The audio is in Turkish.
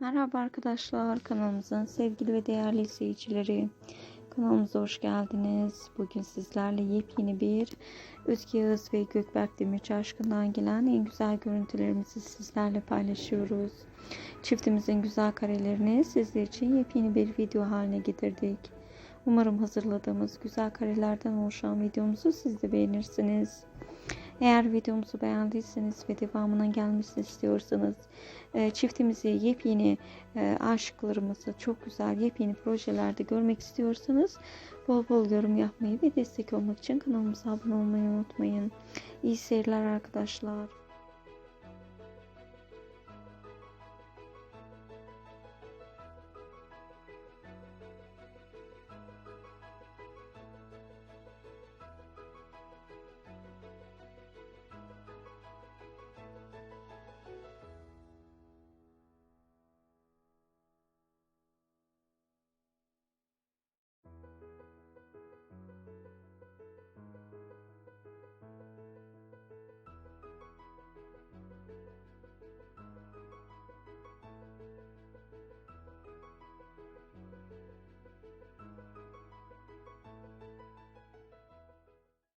Merhaba arkadaşlar kanalımızın sevgili ve değerli izleyicileri. Kanalımıza hoş geldiniz. Bugün sizlerle yepyeni bir Özge Yağız ve Gökberk Demirci aşkından gelen en güzel görüntülerimizi sizlerle paylaşıyoruz. Çiftimizin güzel karelerini sizler için yepyeni bir video haline getirdik. Umarım hazırladığımız güzel karelerden oluşan videomuzu siz de beğenirsiniz. Eğer videomuzu beğendiyseniz ve devamının gelmesini istiyorsanız e, çiftimizi yepyeni e, aşıklarımızı çok güzel yepyeni projelerde görmek istiyorsanız bol bol yorum yapmayı ve destek olmak için kanalımıza abone olmayı unutmayın. İyi seyirler arkadaşlar.